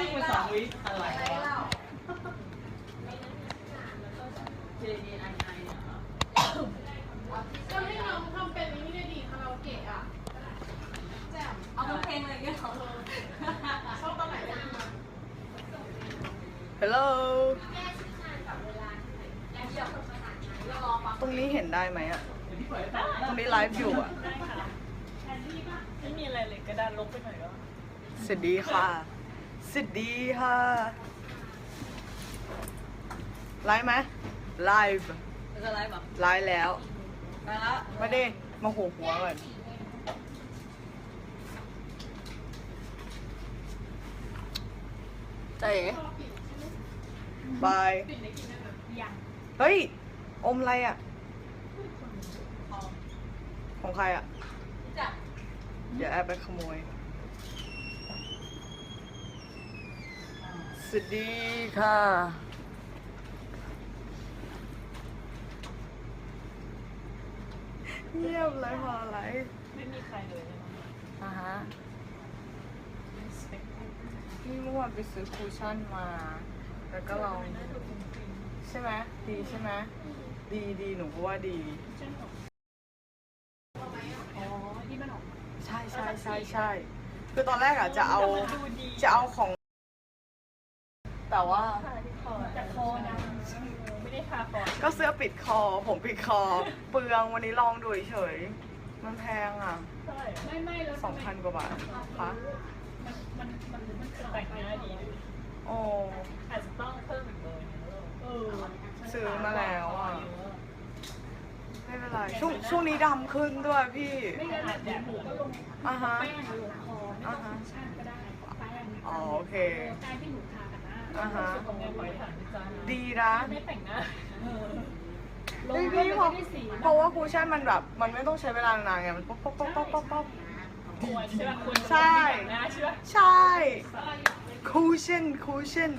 วิ่งมาสองวิอะไรวะ J A I I เหรอก็ให้น้องทำเป็นนี่ได้ดีคาราโอเกะอะแจ่มเอาทุกเพลงเลยก็เขาชอบตอนไหนได้ดีมาฮัลโหลตรงนี้เห็นได้ไหมอะที่เปิดให้ฟังตรงนี้ไลฟ์อยู่อะได้ค่ะ ไม่มีอะไรเลยกระดานลบไปหน่อยก็สวัสดีค่ะ สวัสดีค่ะ ไลฟ์ไหมไลฟ์มันจะไลฟ์แบบไลฟ์แล้ว ไปแล้วไม่ได้มาหัวหัวก่อนเจ๊บายยังเฮ้ย อมอะไรอะ ของใครอะจัดเดี๋ยวแอบไปขโมย สวัสดีค่ะ เงียบเลยพออะไรไม่มีใครเลยอ่าฮะนี่เมื่อวานไปซื้อคูชั่นมา แล้วก็ลองใช่ไหมดีใช่ไหมดีดีหนูก็ว่าดี อ๋อที่มันออกใช่ใช่ใช่ใช่คือตอนแรกอะจะเอาดูดีจะเอาของ แต่ว่าแต่คอนะไม่ได้ทาคอก็เสื้อปิดคอ ผมปิดคอ เปลืองวันนี้ลองดูเฉยๆมันแพงอะเท่าไหร่ไม่ไม่แล้วสองพันกว่าบาทคะมันมันมันมันแต่งหน้าดีโอ้อาจจะต้องเพิ่มอีกเบอร์นึงเออซื้อมาแล้วอะไม่เป็นไรช่วงช่วงนี้ดำขึ้นด้วยพี่ไม่งั้นอาจจะหูก็ลงอ่าฮะแป้งลงคอไม่ต้องคุชชั่นก็ได้แป้งอ๋อโอเคแป้งที่หนูทากันหน้า อ่าฮะตรงนี้ปล่อยฐานนะจ๊ะดีนะ ไม่แต่งหน้าเออเฮ้ยพี่เพราะเพราะว่าคูชั่นมันแบบ มันไม่ต้องใช้เวลานานไง มันป๊อกป๊อกป๊อกป๊อกป๊อกป๊อกควรใช่ไหมคุณใช่แต่งหน้าใช่ไหมใช่คูชั่นคูชั่น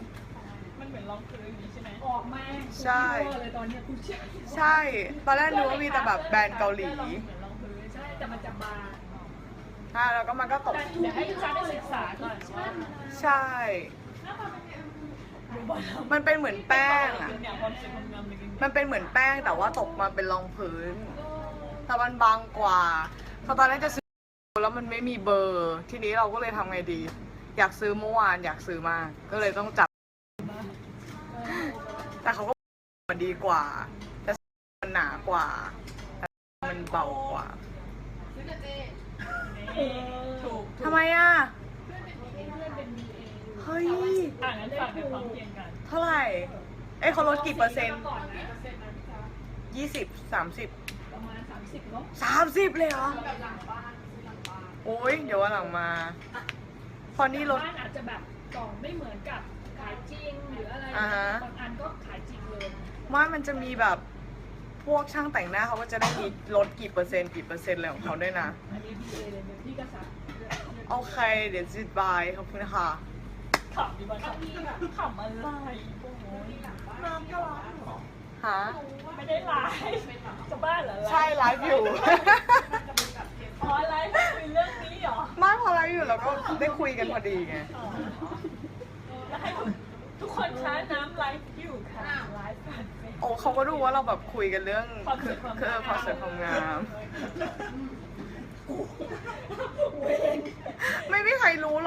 มันเหมือนรองพื้นอย่างนี้ใช่ไหมออกมาใช่เลยตอนนี้คุชชั่นใช่ ตอนแรกนึกว่ามีแต่แบบแบรนด์เกาหลีเหมือนรองพื้นใช่แต่มันจะบางใช่แล้วก็มันก็ตกเดี๋ยวให้ลูกค้าได้ศึกษาก่อนว่าใช่ มันเป็นเหมือนแป้งอะเนี่ยความสวยความงามในการมันเป็นเหมือนแป้งแต่ว่าตกมาเป็นรองพื้น แต่มันบางกว่าเพราะตอนแรกจะซื้อแล้วมันไม่มีเบอร์ ทีนี้เราก็เลยทำไงดี อยากซื้อเมื่อวานอยากซื้อมาก ก็เลยต้องจับ แต่เขาก็มันดีกว่า แต่มันหนากว่าแต่มันเบากว่าซื้อกับเจ๊ถูกทำไมอะ เพื่อนเป็นเพื่อนเป็น BA เฮ้ย อ่างั้นฝากเดี๋ยวพร้อมเพรียงกันเท่าไหร่ เอ้ยเขาลดกี่เปอร์เซ็นต์ก่อนนะเปอร์เซ็นต์นะพี่จ๊ะยี่สิบสามสิบประมาณ30เนาะสามสิบเลยเหรอ แบบหลังบ้านซื้อหลังบ้านโอ้ยเดี๋ยววันหลังมาพอนี่ลด บ้านอาจจะแบบกล่องไม่เหมือนกับขายจริงหรืออะไรอ่าฮะ บางอันก็ขายจริงเลยว่ามันจะมีแบบพวกช่างแต่งหน้าเขาก็จะได้มีลดกี่เปอร์เซ็นต์กี่เปอร์เซ็นต์อะไรของเขาด้วยนะ อันนี้ BA เลยเดี๋ยวพี่ก็ซักโอเค เดี๋ยวจิตบายขอบคุณค่ะ ขำดีบ้างขำขำอะไรโอ้โหน้ำก็ร้อนหรอฮะไม่ได้ไลฟ์จะบ้าเหรอใช่ไลฟ์อยู่อ๋อไลฟ์คุยเรื่องนี้เหรอไมาพอไลฟ์อยู่เราก็ได้คุยกันพอดีไงแล้วให้ทุกคนช้าน้ำไลฟ์อยู่ค่ะไลฟ์ผ่านโอ้เขาก็ดูว่าเราแบบคุยกันเรื่องความสคือวยความคืองามความสวยความงาม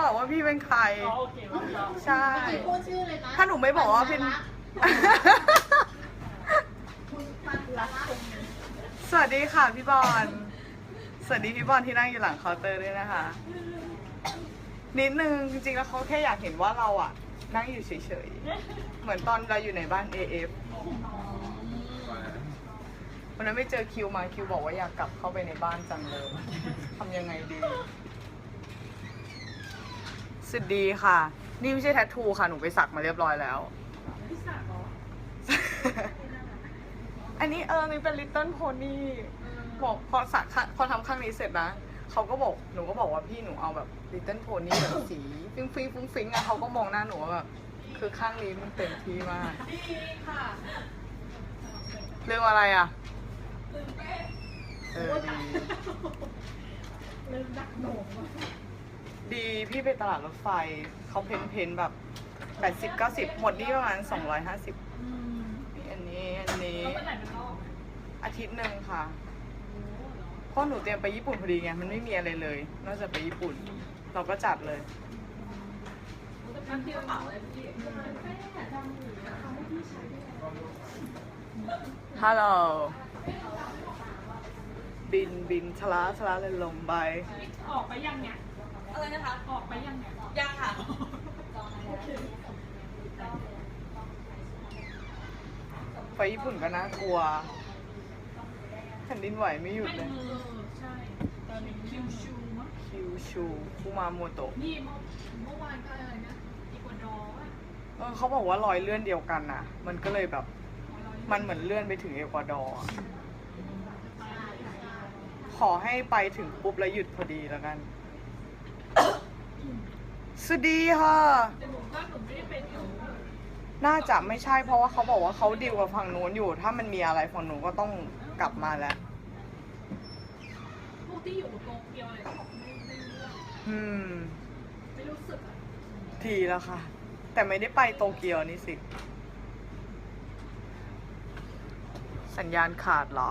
ใครรู้หรอกว่าพี่เป็นใครอ๋อโอเคว่าเราใช่ พูดชื่อเลยนะถ้าหนูไม่บอกว่าเป็น สวัสดีค่ะพี่บอล สวัสดีพี่บอลที่นั่งอยู่หลังเคาน์เตอร์ด้วยนะคะ นิดนึงจริงๆแล้วเขาแค่อยากเห็นว่าเราอะนั่งอยู่เฉยๆ เหมือนตอนเราอยู่ในบ้าน AF วันนั้นไม่เจอคิวมาคิวบอกว่าอยากกลับเข้าไปในบ้านจังเลยทำยังไงดี สุดดีค่ะ นี่ไม่ใช่แทททูค่ะ หนูไปสักมาเรียบร้อยแล้วพี่สาวเหรออันนี้เออนี่เป็นลิตเติ้ลโพนี่บอกพอสักพอทำข้างนี้เสร็จนะเขาก็บอกหนูก็บอกว่าพี่หนูเอาแบบลิตเติ้ลโพนี่แบบสีฟิงฟิงฟิงฟิงอะเขาก็มองหน้าหนูว่าแบบคือข้างนี้มันเต็มที่มากดีค่ะเรื่องอะไรอะเออดีเริ่มดักโหนกว่ะ ดีพี่ไปตลาดรถไฟเขาเพ้นเพ้นแบบแปดสิบเก้าสิบหมดนี่ประมาณสองร้อยห้าสิบอืมอันนี้อันนี้ อาทิตย์หนึ่งค่ะเพราะหนูเตรียมไปญี่ปุ่นพอดีไงมันไม่มีอะไรเลย นอกจากไปญี่ปุ่น เราก็จัดเลยฮัลโหลบินบินชะลาชะลาเลยลงไปออกไปยังเนี่ย อะไรนะคะ ออกไปยังเนี่ยยังค่ะ ไปญี่ปุ่นก็น่ากลัวแผ่นดินไหวไม่หยุดไม่เลยมือใช่ ตอนนี้คิวชูมั้งคิวชูคุมาโมโตะ นี่เมื่อเมื่อวานก็อะไรนะอีกัวดอร์อะเออเขาบอกว่ารอยเลื่อนเดียวกันน่ะ มันก็เลยแบบ มันเหมือนเลื่อนไปถึงเอกวาดอร์อะขอให้ไปถึงปุ๊บแล้วหยุดพอดีแล้วกัน สวัสดีค่ะแต่หนูก็หนูไม่ได้เป็นอยู่น่าจะไม่ใช่เพราะว่าเขาบอกว่าเขาดีลกับฝั่งนู้นอยู่ ถ้ามันมีอะไรฝั่งนู้นก็ต้องกลับมาแล้วพวกที่อยู่โตเกียวอะไรก็บอกไม่ไม่รู้เรื่องอืม ไม่รู้สึกอะทีแล้วค่ะ แต่ไม่ได้ไปโตเกียวนี่สิ สัญญาณขาดเหรอ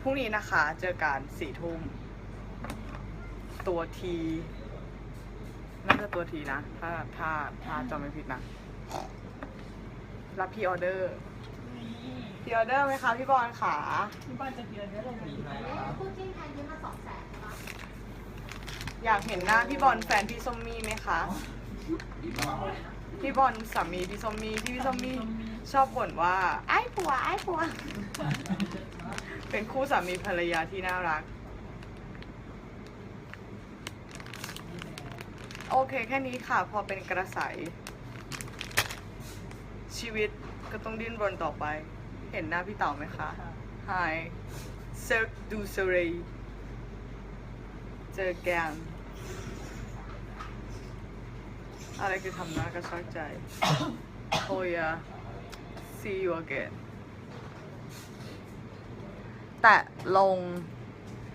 พรุ่งนี้นะคะ เจอกันสี่ทุ่ม ตัวที น่าจะตัวทีนะ ถ้าถ้าถ้าจำไม่ผิดนะ รับพีออเดอร์นี่พีออเดอร์ไหมคะพี่บอลขาที่บ้านจะเดือนได้เลยนะคู่จิ้นไทยยืมมาสองแสนครับอยากเห็นหน้าพี่บอลแฟนพี่ส้มมี่ไหมคะ พี่บอลสามีพี่ส้มมี่ที่พี่ส้มมี่ชอบบ่นว่าไอ้ผัวไอ้ผัว เป็นคู่สามีภรรยาที่น่ารัก โอเคแค่นี้ค่ะ พอเป็นกระใสชีวิตก็ต้องดิ้นรนต่อไป เห็นหน้าพี่เต่าไหมคะ Hi Cirque du Soleil เจอแกนอะไรคือทำหน้ากระชากใจ Oh yeah see you again แตะลง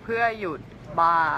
เพื่อหยุดบ้า